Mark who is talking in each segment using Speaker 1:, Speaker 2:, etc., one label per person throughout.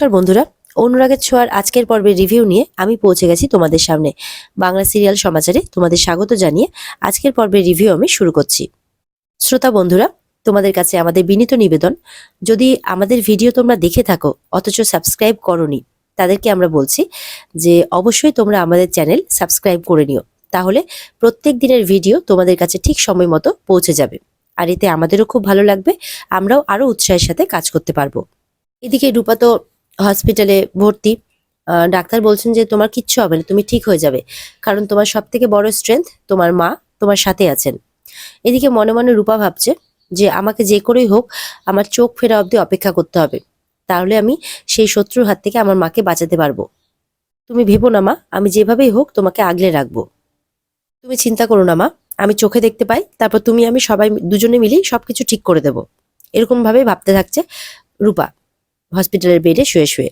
Speaker 1: নমস্কার বন্ধুরা, অনুরাগের ছোঁয়ার আজকের পর্বের রিভিউ নিয়ে আমি পৌঁছে গেছি তোমাদের সামনে। বাংলা সিরিয়াল সমাচারে তোমাদের স্বাগত জানিয়ে আজকের পর্বের রিভিউ আমি শুরু করছি। শ্রোতা বন্ধুরা, তোমাদের কাছে আমাদের বিনীত নিবেদন, যদি আমাদের ভিডিও তোমরা দেখে থাকো, অথচ সাবস্ক্রাইব করনি, তাদেরকে আমরা বলছি যে অবশ্যই তোমরা আমাদের চ্যানেল সাবস্ক্রাইব করে নিও, তাহলে প্রত্যেক দিনের ভিডিও তোমাদের কাছে ঠিক সময় মতো পৌঁছে যাবে। আর এতে আমাদেরও খুব ভালো লাগবে, আমরাও আরও উৎসাহের সাথে কাজ করতে পারব। এদিকে রূপা তো হসপিটালে ভর্তি ডাক্তার বলছেন যে তোমার কিচ্ছু হবে না, তুমি ঠিক হয়ে যাবে। কারণ তোমার সব থেকে বড় স্ট্রেংথ তোমার মা, তোমার সাথে আছেন। এদিকে মনে মনে রূপা ভাবছে যে আমাকে যে করেই হোক, আমার চোখ ফেরা অবধি অপেক্ষা করতে হবে। তাহলে আমি সেই শত্রুর হাত থেকে আমার মাকে বাঁচাতে পারব। তুমি ভেবো না মা, আমি যেভাবেই হোক তোমাকে আগলে রাখব। তুমি চিন্তা করো না মা, আমি চোখে দেখতে পাই, তারপর তুমি, আমি সবাই দুজনে মিলেই সবকিছু ঠিক করে দেবো। এরকম ভাবেই ভাবতে থাকছে রূপা। হসপিটালের বেডে শুয়ে শুয়ে।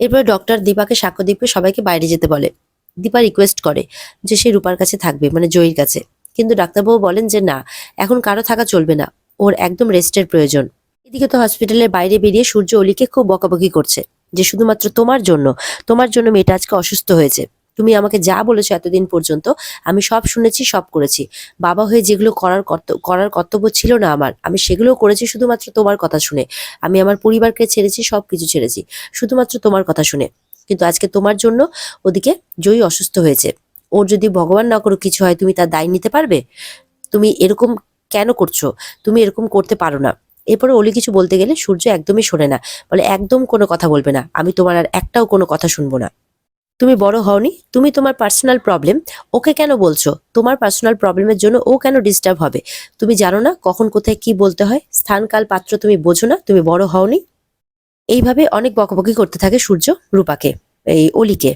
Speaker 1: এরপরে ডক্টর দীপাকে সাক্ষ্য দিবে সবাইকে বাইরে যেতে বলে। দীপা রিকোয়েস্ট করে যে সে রূপার কাছে থাকবে মানে জয়ীর কাছে। কিন্তু ডাক্তারবাবু বলেন যে না, এখন কারও থাকা চলবে না। ওর একদম রেস্টের প্রয়োজন। এদিকে তো হসপিটালের বাইরে বেরিয়ে সূর্য অলিকে খুব বকাবকি করছে যে শুধুমাত্র তোমার জন্য তোমার জন্য মেয়েটা আজকে অসুস্থ হয়েছে। তুমি আমাকে যা বলেছ এতদিন পর্যন্ত, আমি সব শুনেছি, সব করেছি। বাবা হয়ে যেগুলো করার কর্ত- করার কর্তব্য ছিল না আমার, আমি সেগুলো করেছি শুধুমাত্র তোমার কথা শুনে। আমি আমার পরিবারকে ছেড়েছি, সব কিছু ছেড়েছি, শুধুমাত্র তোমার কথা শুনে। কিন্তু আজকে তোমার জন্য ওদিকে জয়ী অসুস্থ হয়েছে। ওর যদি ভগবান না করো কিছু হয়, তুমি তার দায় নিতে পারবে? তুমি এরকম কেন করছ? তুমি এরকম করতে পারো না। এরপরে অলি কিছু বলতে গেলে সূর্য একদমই শোনে না। বলে, একদম কোনো কথা বলবে না। আমি তোমার আর একটাও কোনো কথা শুনব না। তুমি বড় হওনি, তুমি তোমার পার্সোনাল প্রবলেম ওকে কেন বলছো? তোমার পার্সোনাল প্রবলেমের জন্য ও কেন ডিস্টার্ব হবে? তুমি জানো না কখন কোথায় কি বলতে হয়? স্থান কাল পাত্র তুমি বোঝো না, তুমি বড় হওনি? এইভাবে অনেক বকবকি করতে থাকে সূর্য রূপাকে, এই অলিকে।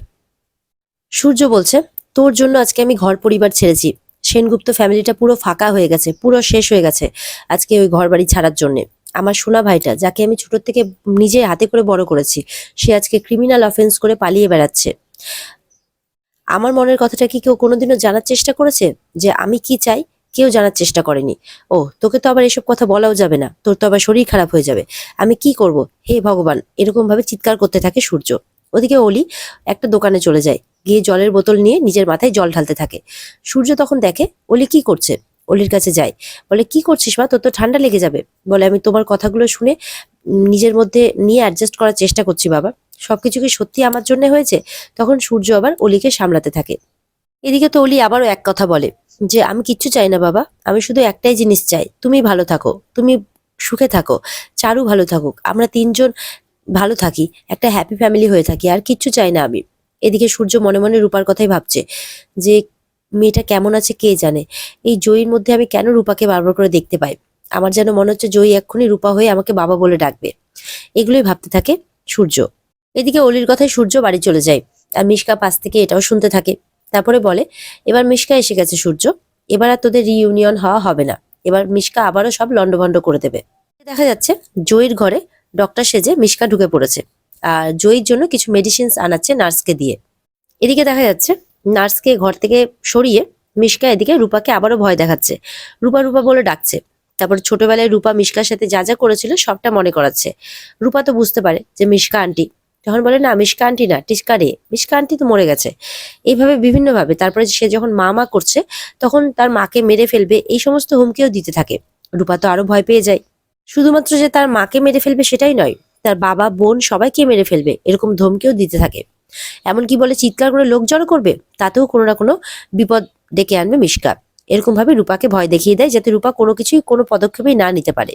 Speaker 1: সূর্য বলছে, তোর জন্য আজকে আমি ঘর পরিবার ছেড়েছি। সেনগুপ্ত ফ্যামিলিটা পুরো ফাঁকা হয়ে গেছে, পুরো শেষ হয়ে গেছে আজকে ওই ঘর বাড়ি ছাড়ার জন্য। আমার সোনা ভাইটা, যাকে আমি ছোট থেকে নিজে হাতে করে বড় করেছি, সে আজকে ক্রিমিনাল অফেন্স করে পালিয়ে বেড়াচ্ছে। আমার মনের কথাটা কি কেউ কোনোদিনও জানার চেষ্টা করেছে? যে আমি কি চাই? কেউ জানার চেষ্টা করেনি। ও, তোকে তো আবার এসব কথা বলাও যাবে না। তোর তো আবার শরীর খারাপ হয়ে যাবে। আমি কি করব? হে ভগবান এরকম ভাবে চিৎকার করতে থাকে সূর্য। ওদিকে অলি একটা দোকানে চলে যায়। গিয়ে জলের বোতল নিয়ে নিজের মাথায় জল ঢালতে থাকে। সূর্য তখন দেখে, অলি কি করছে? অলির কাছে যায়। বলে, কি করছিস মা? তোর তো ঠান্ডা লেগে যাবে। বলে, আমি তোমার কথাগুলো শুনে, নিজের মধ্যে নিয়ে অ্যাডজাস্ট করার চেষ্টা করছি বাবা। সবকিছু কি সত্যি আমার জন্য হয়েছে? তখন সূর্য আবার অলিকে সামলাতে থাকে। এদিকে তো অলি আবারও এক কথা বলে যে, আমি কিচ্ছু চাই না বাবা, আমি শুধু একটাই জিনিস চাই, তুমি ভালো থাকো, তুমি সুখে থাকো, চারু ভালো থাকুক, আমরা তিনজন ভালো থাকি, একটা হ্যাপি ফ্যামিলি হয়ে থাকি, আর কিচ্ছু চাই না আমি। এদিকে সূর্য মনে মনে রূপার কথাই ভাবছে যে, মেয়েটা কেমন আছে কে জানে? এই জয়ীর মধ্যে আমি কেন রূপাকে বারবার করে দেখতে পাই? আমার যেন মনে হচ্ছে জয়ী এক্ষুনি রূপা হয়ে আমাকে বাবা বলে ডাকবে। এগুলোই ভাবতে থাকে সূর্য। এদিকে অলির কথায় সূর্য বাড়ি চলে যায় আর মিশকা পাশ থেকে এটাও শুনতে থাকে। তারপরে বলে, এবার মিশকা এসে গেছে সূর্য, এবার আর তোদের রিইউনিয়ন হওয়া হবে না। এবার মিশকা আবারও সব লন্ডভন্ড করে দেবে। দেখা যাচ্ছে, জয়ীর ঘরে ডক্টর সেজে মিশকা ঢুকে পড়েছে আর জয়ীর জন্য কিছু মেডিসিনস আনাচ্ছে নার্সকে দিয়ে। এদিকে দেখা যাচ্ছে, নার্সকে ঘর থেকে সরিয়ে মিশকা এদিকে রূপাকে আবারও ভয় দেখাচ্ছে। রূপা রূপা বলে ডাকছে। তারপর ছোটবেলায় রূপা মিশকার সাথে যা যা করেছিল সবটা মনে করাচ্ছে। রূপা তো বুঝতে পারে যে মিশকা আন্টি তখন বলে, না মিশকা আন্টি না, টিস্কা রে মিশকা তো মরে গেছে। এইভাবে বিভিন্নভাবে, তারপরে সে যখন মা মা করছে, তখন তার মাকে মেরে ফেলবে, এই সমস্ত হুমকিও দিতে থাকে। রূপা তো আরও ভয় পেয়ে যায়। শুধুমাত্র যে তার মাকে মেরে ফেলবে সেটাই নয়, তার বাবা, বোন সবাইকে মেরে ফেলবে, এরকম ধমকিও দিতে থাকে। এমনকি বলে, চিৎকার করে লোক জড়ো করবে, তাতেও কোনো না কোনো বিপদ ডেকে আনবে মিশকা এরকম ভাবে রূপাকে ভয় দেখিয়ে দেয়, যাতে রূপা কোনো কিছুই, কোনো পদক্ষেপই না নিতে পারে।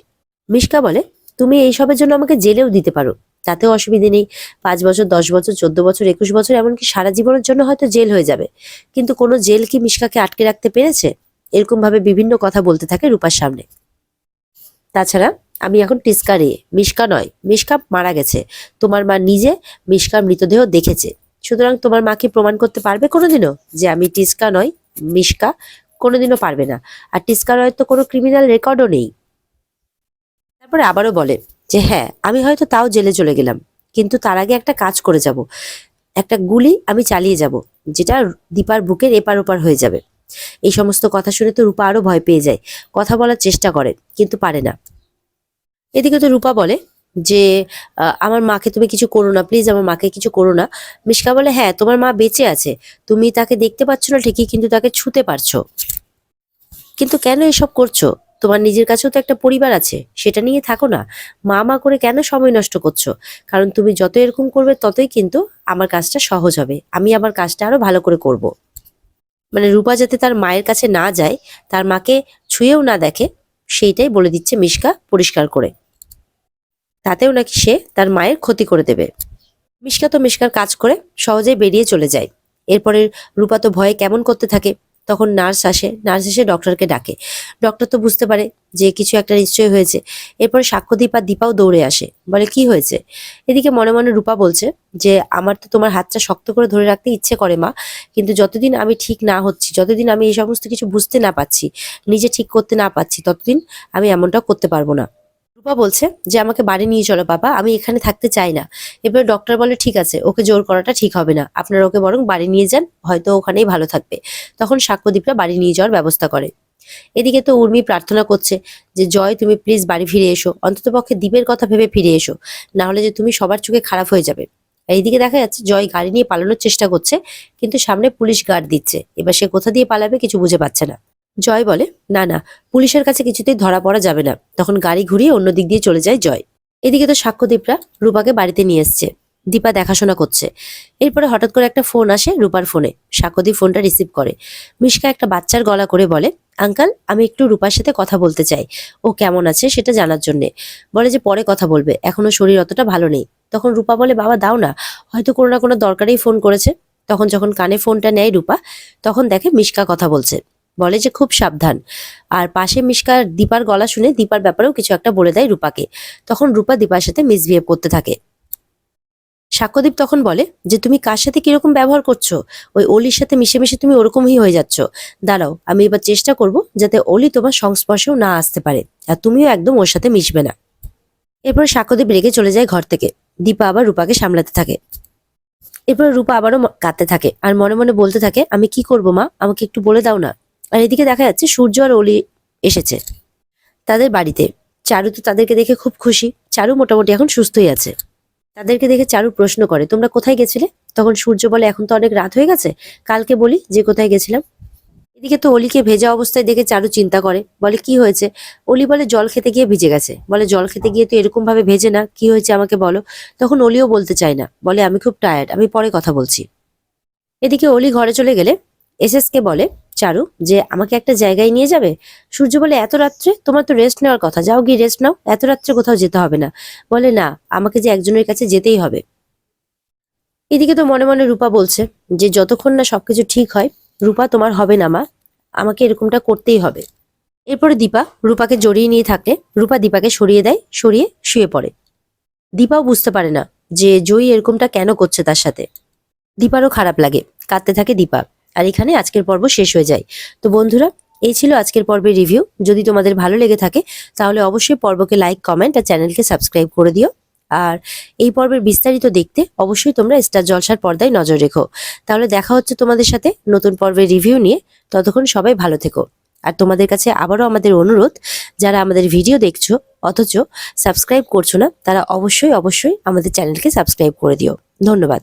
Speaker 1: মিশকা বলে, তুমি এইসবের জন্য আমাকে জেলেও দিতে পারো। তাতেও অসুবিধে নেই। পাঁচ বছর, দশ বছর, চোদ্দ বছর, একুশ বছর, এমনকি সারা জীবনের জন্য হয়তো জেল হয়ে যাবে। কিন্তু কোনো জেল কি মিশকাকে আটকে রাখতে পেরেছে? এরকম ভাবে বিভিন্ন কথা বলতে থাকে রূপার সামনে। তাছাড়া আমি এখন টিস্কা রে মিশকা নয়, মিশকা মারা গেছে। তোমার মা নিজে মিশকার মৃতদেহ দেখেছে। সুতরাং তোমার মাকে প্রমাণ করতে পারবে কোনোদিনও? যে আমি টিস্কা নয়, মিশকা কোনোদিনও পারবে না। আর টিস্কা রয় তো কোনো ক্রিমিনাল রেকর্ডও নেই। তারপরে আবারও বলে যে হ্যাঁ আমি হয়তো তাও জেলে চলে গেলাম, কিন্তু তার আগে একটা কাজ করে যাব। একটা গুলি আমি চালিয়ে যাব, যেটা দীপার বুকের এপার ওপার হয়ে যাবে। এই সমস্ত কথা শুনে তো রূপা আরও ভয় পেয়ে যায়, কথা বলার চেষ্টা করে, কিন্তু পারে না। এদিকে তো রূপা বলে যে আমার মাকে তুমি কিছু করো না প্লিজ আমার মাকে কিছু করো না। মিশকা বলে হ্যাঁ তোমার মা বেঁচে আছে, তুমি তাকে দেখতে পাচ্ছ না ঠিকই, কিন্তু তাকে ছুতে পারছ। কিন্তু কেন এসব করছ? তোমার নিজের কাছেও তো একটা পরিবার আছে, সেটা নিয়ে থাকো না। মা মা করে কেন সময় নষ্ট করছ? কারণ তুমি যত এরকম করবে ততই কিন্তু আমার কাজটা সহজ হবে। আমি আমার কাজটা আরও ভালো করে করব। মানে রূপা যাতে তার মায়ের কাছে না যায়, তার মাকে ছুঁয়েও না দেখে, সেইটাই বলে দিচ্ছে মিশকা পরিষ্কার করে। তাতেও নাকি সে তার মায়ের ক্ষতি করে দেবে। মিশকা তো মিশকার কাজ করে সহজেই বেরিয়ে চলে যায়। এরপরে রূপা তো ভয়ে কেমন করতে থাকে? তখন নার্স আসে, নার্স এসে ডক্টরকে ডাকে। ডক্টর তো বুঝতে পারে যে কিছু একটা নিশ্চয় হয়েছে। এরপরে সাক্ষ্যদীপ আর দীপাও দৌড়ে আসে, বলে, কি হয়েছে? এদিকে মনে মনে রূপা বলছে যে, আমার তো তোমার হাতটা শক্ত করে ধরে রাখতে ইচ্ছে করে, মা। কিন্তু যতদিন আমি ঠিক না হচ্ছি, যতদিন আমি এই সমস্ত কিছু বুঝতে না পাচ্ছি, নিজে ঠিক করতে না পাচ্ছি, ততদিন আমি এমনটাও করতে পারব না। রূপা বলছে যে, আমাকে বাড়ি নিয়ে চলো বাবা, আমি এখানে থাকতে চাই না। এবার ডক্টর বলে, ঠিক আছে, ওকে জোর করাটা ঠিক হবে না। আপনারা ওকে বরং বাড়ি নিয়ে যান, হয়তো ওখানেই ভালো থাকবে। তখন সাক্ষ্যদীপরা বাড়ি নিয়ে যাওয়ার ব্যবস্থা করে। এদিকে তো উর্মি প্রার্থনা করছে যে, জয়, তুমি প্লিজ বাড়ি ফিরে এসো। অন্ততপক্ষে দ্বীপের কথা ভেবে ফিরে এসো। না হলে যে তুমি সবার চোখে খারাপ হয়ে যাবে। এইদিকে দেখা যাচ্ছে, জয় গাড়ি নিয়ে পালানোর চেষ্টা করছে, কিন্তু সামনে পুলিশ গার্ড দিচ্ছে। এবার সে কোথা দিয়ে পালাবে কিছু বুঝে পাচ্ছে না। জয় বলে, না না, পুলিশের কাছে কিছুতেই ধরা পড়া যাবে না। তখন গাড়ি ঘুরিয়ে অন্য দিক দিয়ে চলে যায় জয়। এদিকে তো সাক্ষ্যদীপরা রূপাকে বাড়িতে নিয়ে এসছে। দীপা দেখাশোনা করছে। এরপরে হঠাৎ করে একটা ফোন আসে রূপার ফোনে। সাক্ষ্যদীপ ফোনটা রিসিভ করে। মিশকা একটা বাচ্চার গলা করে বলে, আঙ্কাল, আমি একটু রূপার সাথে কথা বলতে চাই। ও কেমন আছে সেটা জানার জন্যে। বলে যে পরে কথা বলবে। এখনও শরীর অতটা ভালো নেই। তখন রূপা বলে, বাবা, দাও না। হয়তো কোনো না কোনো দরকারেই ফোন করেছে। তখন যখন কানে ফোনটা নেয় রূপা, তখন দেখে মিশকা কথা বলছে। বলে যে খুব সাবধান। আর পাশে মিশকার দীপার গলা শুনে দীপার ব্যাপারেও কিছু একটা বলে দেয় রূপাকে। তখন রূপা দীপার সাথে মিসবিহেভ করতে থাকে। সাক্ষ্যদীপ তখন বলে যে, তুমি কার সাথে কীরকম ব্যবহার করছ? ওই অলির সাথে মিশে মিশে তুমি ওরকমই হয়ে যাচ্ছ। দাঁড়াও, আমি এবার চেষ্টা করব যাতে অলি তোমার সংস্পর্শেও না আসতে পারে। আর তুমিও একদম ওর সাথে মিশবে না। এরপর সাক্ষ্যদীপ রেগে চলে যায় ঘর থেকে। দীপা আবার রূপাকে সামলাতে থাকে। এরপর রূপা আবারও কাঁদতে থাকে। আর মনে মনে বলতে থাকে, আমি কি করব মা? আমাকে একটু বলে দাও না। আর এদিকে দেখা যাচ্ছে সূর্য আর অলি এসেছে তাদের বাড়িতে। চারু তো তাদেরকে দেখে খুব খুশি। চারু মোটামুটি এখন সুস্থই আছে। তাদেরকে দেখে চারু প্রশ্ন করে, তোমরা কোথায় গেছিলে? তখন সূর্য বলে, এখন তো অনেক রাত হয়ে গেছে। কালকে বলি যে কোথায় গেছিলাম। এদিকে তো অলিকে ভেজা অবস্থায় দেখে চারু চিন্তা করে, বলে, কি হয়েছে? অলি বলে, জল খেতে গিয়ে ভিজে গেছে। বলে, জল খেতে গিয়ে তো এরকম ভাবে ভেজে না, কি হয়েছে আমাকে বলো? তখন অলিও বলতে চায় না, বলে, আমি খুব টায়ার্ড আমি পরে কথা বলছি। এদিকে অলি ঘরে চলে গেলে, এসএসকে বলে চারু, যে আমাকে একটা জায়গায় নিয়ে যাবে? সূর্য বলে, এত রাত্রে? তোমার তো রেস্ট নেওয়ার কথা। যাও গিয়ে রেস্ট নাও। এত রাত্রে কোথাও যেতে হবে না। বলে, না, আমাকে যে একজনের কাছে যেতেই হবে। এদিকে তো মনে মনে রূপা বলছে যে, যতক্ষণ না সবকিছু ঠিক হয়, রূপা তোমার হবে না, মা। আমাকে এরকমটা করতেই হবে। এরপরে দীপা রূপাকে জড়িয়ে নিয়ে থাকে। রূপা দীপাকে সরিয়ে দেয়, সরিয়ে শুয়ে পড়ে। দীপাও বুঝতে পারে না যে, জয়ী এরকমটা কেন করছে তার সাথে। দীপারও খারাপ লাগে। কাঁদতে থাকে দীপা। আর এখানে আজকের পর্ব শেষ হয়ে যায়। তো বন্ধুরা, এই ছিল আজকের পর্বের রিভিউ যদি তোমাদের ভালো লেগে থাকে, তাহলে অবশ্যই পর্বকে লাইক কমেন্ট আর চ্যানেলকে সাবস্ক্রাইব করে দিও। আর এই পর্বের বিস্তারিত দেখতে অবশ্যই তোমরা স্টার জলসার পর্দায় নজর রেখো। তাহলে দেখা হচ্ছে তোমাদের সাথে নতুন পর্বের রিভিউ নিয়ে। ততক্ষণ সবাই ভালো থেকো। আর তোমাদের কাছে আবারও আমাদের অনুরোধ, যারা আমাদের ভিডিও দেখছ, অথচ সাবস্ক্রাইব করছ না, তারা অবশ্যই অবশ্যই আমাদের চ্যানেলকে সাবস্ক্রাইব করে দিও। ধন্যবাদ।